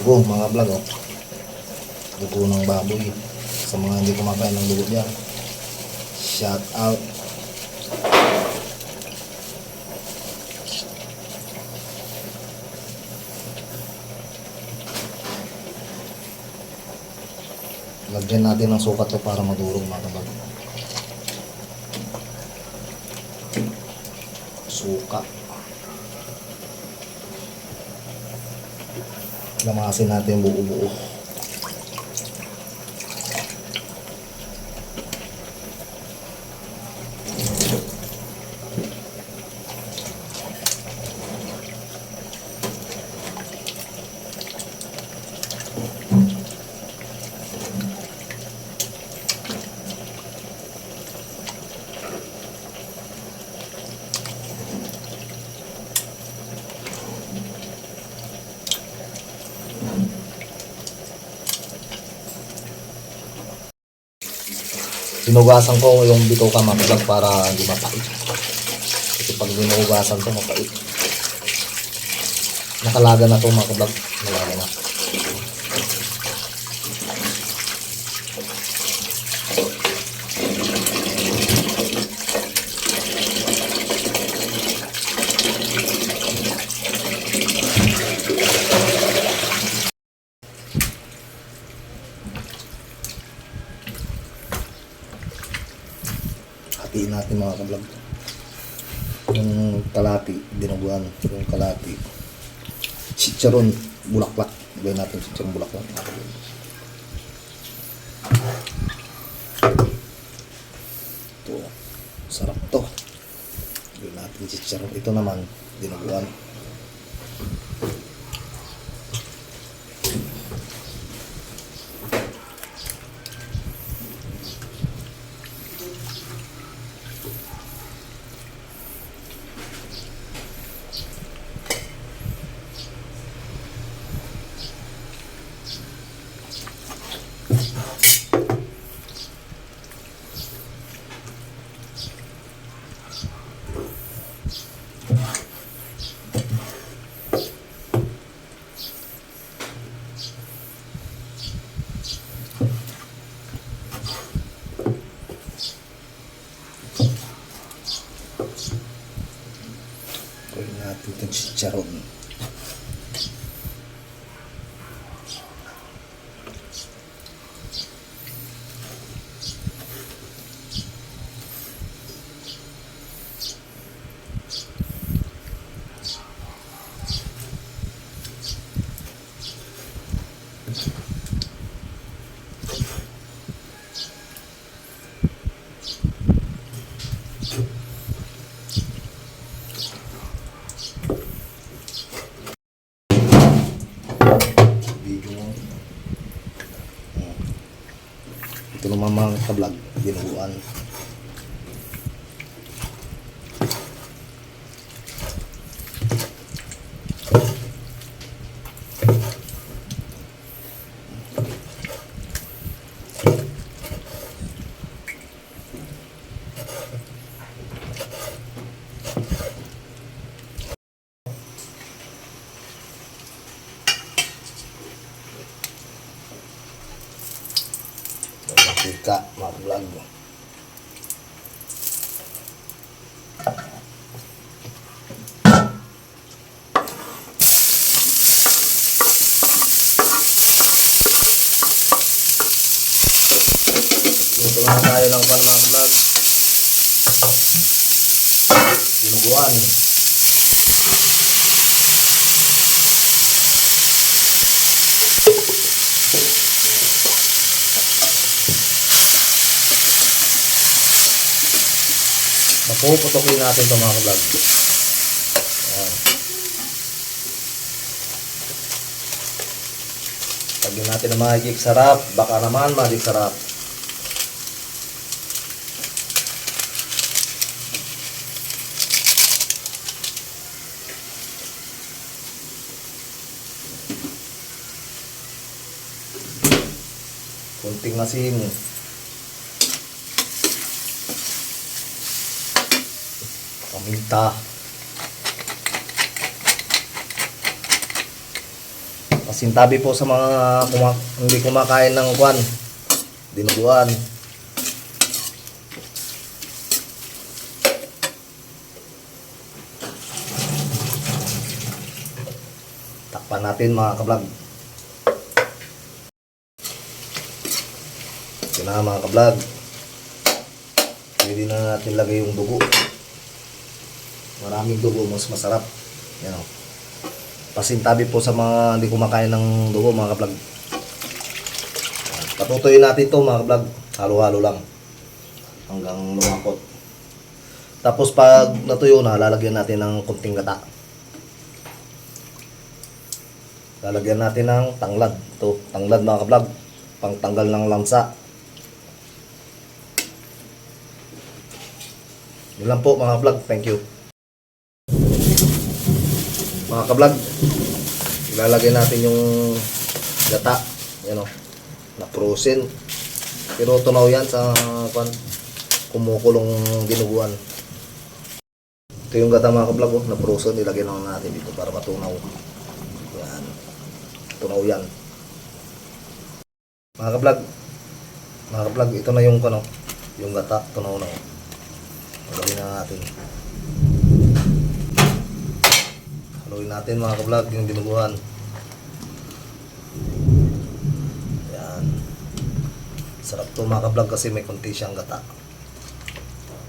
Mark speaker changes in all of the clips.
Speaker 1: dugo mga vlog oh. Dugo ng baboy. Sa mga hindi kumakain ng dugo dyan. Shout out. Lagyan natin ng sukat to para madurog mga kabag. Suka. Lamasin natin buo-buo. Hinugasan ko yung bituka mga para hindi mapait. Kasi pag hinugasan to mapait. Nakalaga na to mga kablog. Nalaga na. Hatiin natin mga kablog. Yung kalati, dinuguan. Yung kalati. Chicharon, bulaklak. Gawin natin chicharon bulaklak. mga kablog. Ito, sarap to. Gawin natin chicharon. Ito naman, dinuguan. Thank you. Naman mga kablog, dinuguan. Mga vlog. Ito na tayo ng pan mga vlog. Dinuguan. Mapuputokin natin ito mga vlog. Ayan. Natin ng magic sarap. Baka naman magic sarap. Kunting asin. Paminta. Pasintabi po sa mga kuma- hindi kumakain ng kwan. Dinuguan. Takpan natin mga kablog. Ito na mga kablog. Pwede na natin lagay yung dugo. Maraming dugo, mas masarap. Yan o. Pasintabi po sa mga hindi kumakain ng dugo mga kablog. Patutuyin natin to mga kablog. Halo-halo lang. Hanggang lumakot. Tapos pag natuyo na, lalagyan natin ng kunting gata. Lalagyan natin ng tanglad. Ito, tanglad mga kablog. Pangtanggal ng lansa. Yun lang po mga vlog. Thank you. Mga kablog, ilalagay natin yung gata. Yan o. Na frozen. Pero tunaw yan sa pan, kumukulong dinuguan. Ito yung gata mga kablog oh, na frozen. Ilagay lang natin dito para matunaw. Yan. Tunaw yan. Mga kablog, mga kablog, ito na yung ano, yung gata, tunaw na. oh. Gawin na natin. Haluin natin mga kablog yung dinuguan. Yan. Sarap to mga kablog kasi may konti siyang gata.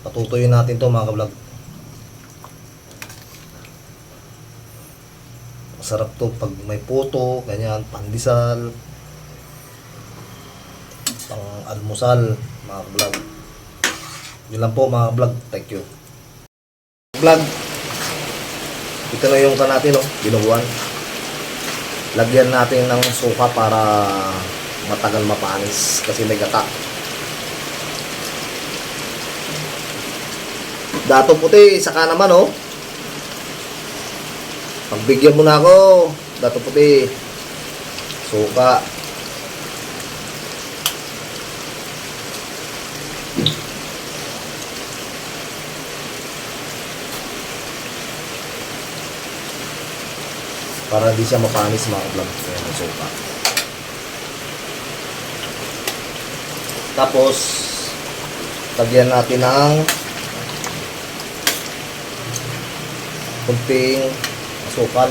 Speaker 1: Patutuyin natin to mga kablog. Masarap to pag may puto, ganyan, pandesal, pang almusal, mga kablog. Yun lang po mga vlog. Thank you. Vlog. Ito na yung ka natin, no? Binubuan. Lagyan natin ng suka para matagal mapanis kasi may gata. Dato puti, saka naman, oh. Pagbigyan mo na ako, dato puti. Suka. Para di siya mapanis mga vlog ang sopa. Tapos, lagyan natin ng kunting asukal.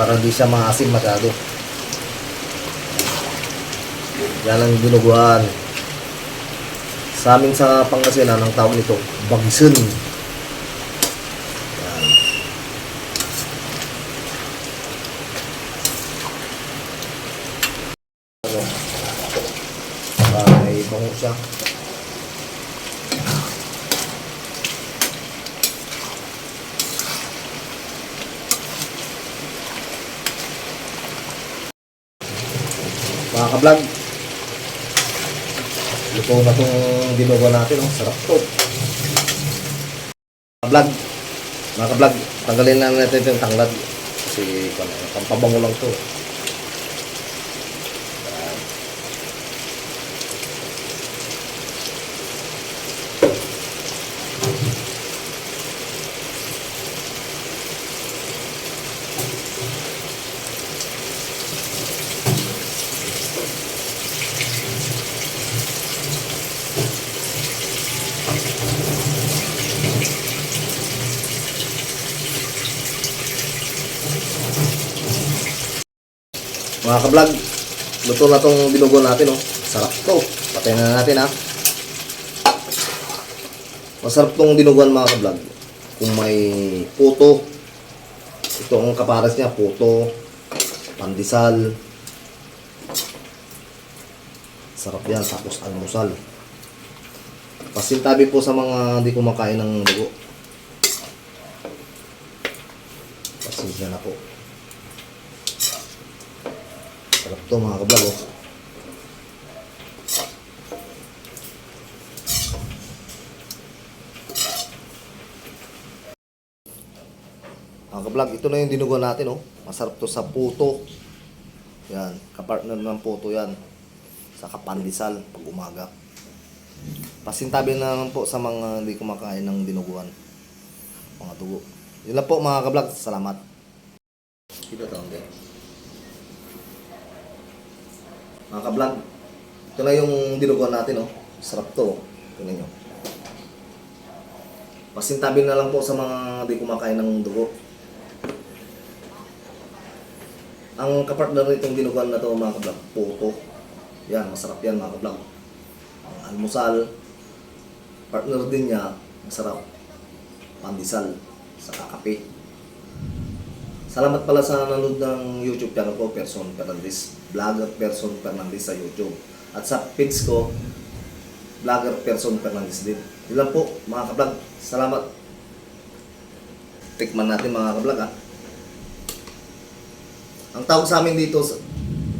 Speaker 1: Para di siya maasim masyado. Yan ang dinuguan. Sa amin sa Pangasinan, ang tawag nito, bagsun. Yan. Ano? Para may bango siya. Mga ka-vlog, luto na itong dinugo natin. Oh. Sarap to. Ka-vlog, mga ka-vlog, tanggalin na natin yung tanglad. Kasi ano, pampabango lang to. Mga ka-vlog, luto na tong binugo natin, oh. Sarap to. Patayin na natin, ha. Masarap tong dinuguan, mga ka-vlog. Kung may puto, ito ang kapares niya, puto, pandesal. Sarap yan, tapos almusal. Pasintabi po sa mga hindi kumakain ng dugo. Pasensya na po. Sarap to mga kablog. Oh. Mga kablog, ito na yung dinugo natin, oh. Masarap to sa puto. Yan, kapartner ng puto yan. Sa kapandisal, pag umaga. Pasintabi na lang po sa mga hindi kumakain ng dinuguan. Mga dugo. Yun lang po mga kablog, salamat. Kita taon din. Mga kablog, ito na yung dinuguan natin, oh. Sarap to, oh. Tingnan nyo. Pasintabi na lang po sa mga hindi kumakain ng dugo. Ang kapartner nitong dinuguan na to mga kablog, puto. Yan, masarap yan mga kablog. Ang almusal, partner din niya, masarap. Pandesal, sa kakape. Salamat pala sa nanood ng YouTube channel ko, Person Fernandez. Vlogger Person Fernandez sa YouTube. At sa page ko, Vlogger Person Fernandez din. Yun lang po, mga kablog. Salamat. Tikman natin mga kablog ah. Ang tawag sa amin dito,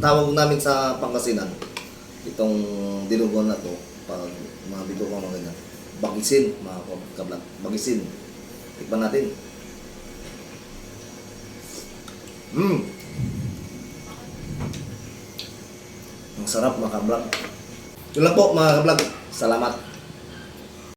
Speaker 1: tawag namin sa Pangasinan, itong dinuguan na to, pag mga bito ko mga ganyan, bagisin, mga kablog, bagisin. Tikman natin. Mmm! Ang sarap mga kablog. Yun lang po mga kablog. Salamat.